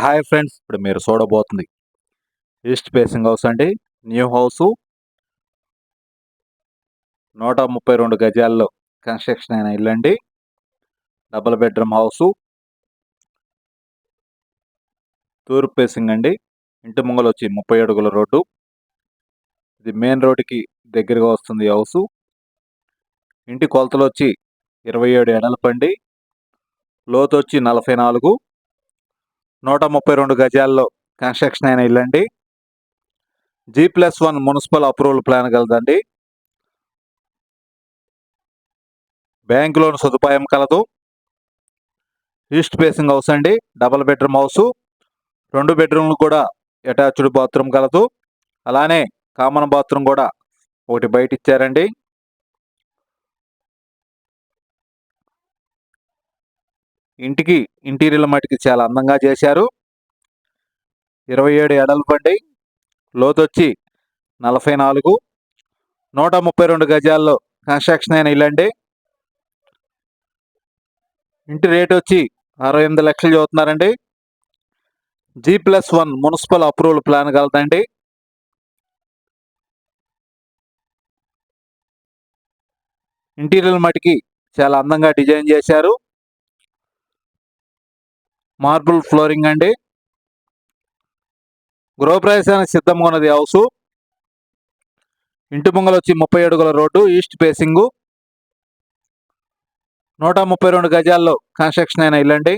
Hi friends ఇప్పుడు మీరు చూడబోతుంది ఈస్ట్ ఫేసింగ్ హౌస్ అండి. New house. నూట ముప్పై రెండు గజాల్లో కన్స్ట్రక్షన్ అయిన ఇల్లు అండి. Double bedroom house. తూర్పు ఫేసింగ్ అండి. ఇంటి ముంగలు వచ్చి ముప్పై అడుగుల రోడ్డు. ఇది మెయిన్ రోడ్డుకి దగ్గరగా వస్తుంది హౌసు. ఇంటి కొలతలు వచ్చి ఇరవై ఏడు ఎడలపండి లోతు వచ్చి నలభై నాలుగు. నూట ముప్పై రెండు గజాల్లో కన్స్ట్రక్షన్ అయిన ఇల్లండి. G plus one municipal approval plan కలదండి bank loan సదుపాయం కలదు. ఈస్ట్ ఫేసింగ్ హౌస్ అండి. డబల్ బెడ్రూమ్ హౌస్ రెండు బెడ్రూమ్లు కూడా అటాచ్డ్ బాత్రూమ్ కలదు. అలానే కామన్ బాత్రూమ్ కూడా ఒకటి బయట ఇచ్చారండి ఇంటికి ఇంటీరియర్ మటుకి చాలా అందంగా చేశారు. ఇరవై ఏడు ఎడల బండి లోతొచ్చి నలభై నాలుగు. నూట ముప్పై రెండు గజాల్లో కన్స్ట్రక్షన్ అయిన ఇల్లండి ఇంటి రేట్ వచ్చి అరవై ఎనిమిది లక్షలు చదువుతున్నారండి. G plus one municipal approval plan కలదండి. Interior మటుకి చాలా అందంగా డిజైన్ చేశారు. మార్బుల్ ఫ్లోరింగ్ అండి. గృహప్రవేశానికి సిద్ధంగా ఉన్నది హౌస్. ఇంటి ముంగలు వచ్చి ముప్పై అడుగుల రోడ్డు ఈస్ట్ ఫేసింగ్. నూట ముప్పై రెండు గజాల్లో కన్స్ట్రక్షన్ అయిన ఇల్లండి.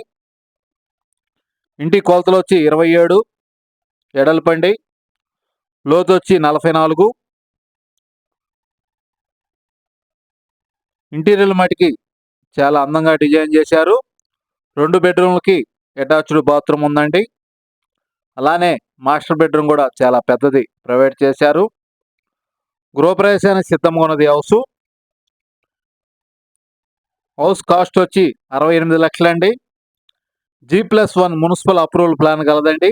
ఇంటి కొలతలు వచ్చి ఇరవై ఏడు ఎడల్పండి. లోతు వచ్చి నలభై నాలుగు. ఇంటీరియర్ మటుకి చాలా అందంగా డిజైన్ చేశారు. రెండు బెడ్రూమ్లకి అటాచ్డ్ బాత్రూమ్ ఉందండి. అలానే మాస్టర్ బెడ్రూమ్ కూడా చాలా పెద్దది ప్రొవైడ్ చేశారు. గృహప్రవేశానికి సిద్ధంగా ఉన్నది హౌస్. హౌస్ కాస్ట్ వచ్చి అరవై ఎనిమిది లక్షలండి. G plus one municipal approval plan కలదండి.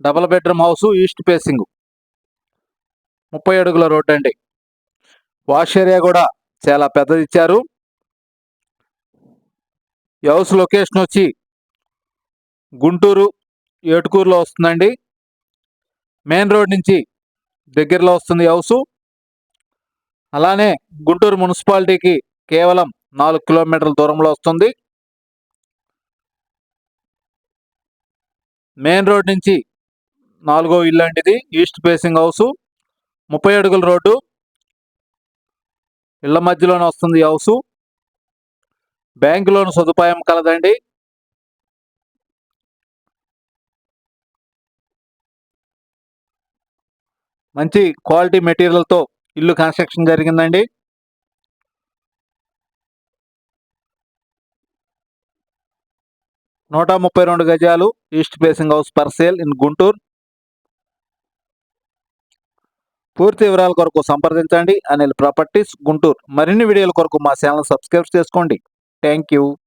Double bedroom house east facing. ముప్పై అడుగుల రోడ్ అండి వాష్ ఏరియా కూడా చాలా పెద్దది ఇచ్చారు. ఈ హౌస్ లొకేషన్ వచ్చి గుంటూరు ఏటుకూరులో వస్తుందండి. మెయిన్ రోడ్ నుంచి దగ్గరలో వస్తుంది హౌస్ అలానే గుంటూరు మున్సిపాలిటీకి కేవలం నాలుగు కిలోమీటర్ల దూరంలో వస్తుంది. మెయిన్ రోడ్ నుంచి నాలుగో ఇల్లు ఈస్ట్ ఫేసింగ్ హౌస్. ముప్పై అడుగుల రోడ్డు. ఇళ్ళ మధ్యలోనే వస్తుంది హౌసు బ్యాంక్ లోన్ సదుపాయం కలదండి. మంచి క్వాలిటీ మెటీరియల్తో ఇల్లు కన్స్ట్రక్షన్ జరిగిందండి. నూట ముప్పై రెండు గజాలు east facing house for sale in Guntur. పూర్తి వివరాల కొరకు సంప్రదించండి. అనిల్ ప్రాపర్టీస్ గుంటూరు. మరిన్ని వీడియోల కొరకు మా ఛానల్ సబ్స్క్రైబ్ చేసుకోండి. Thank you.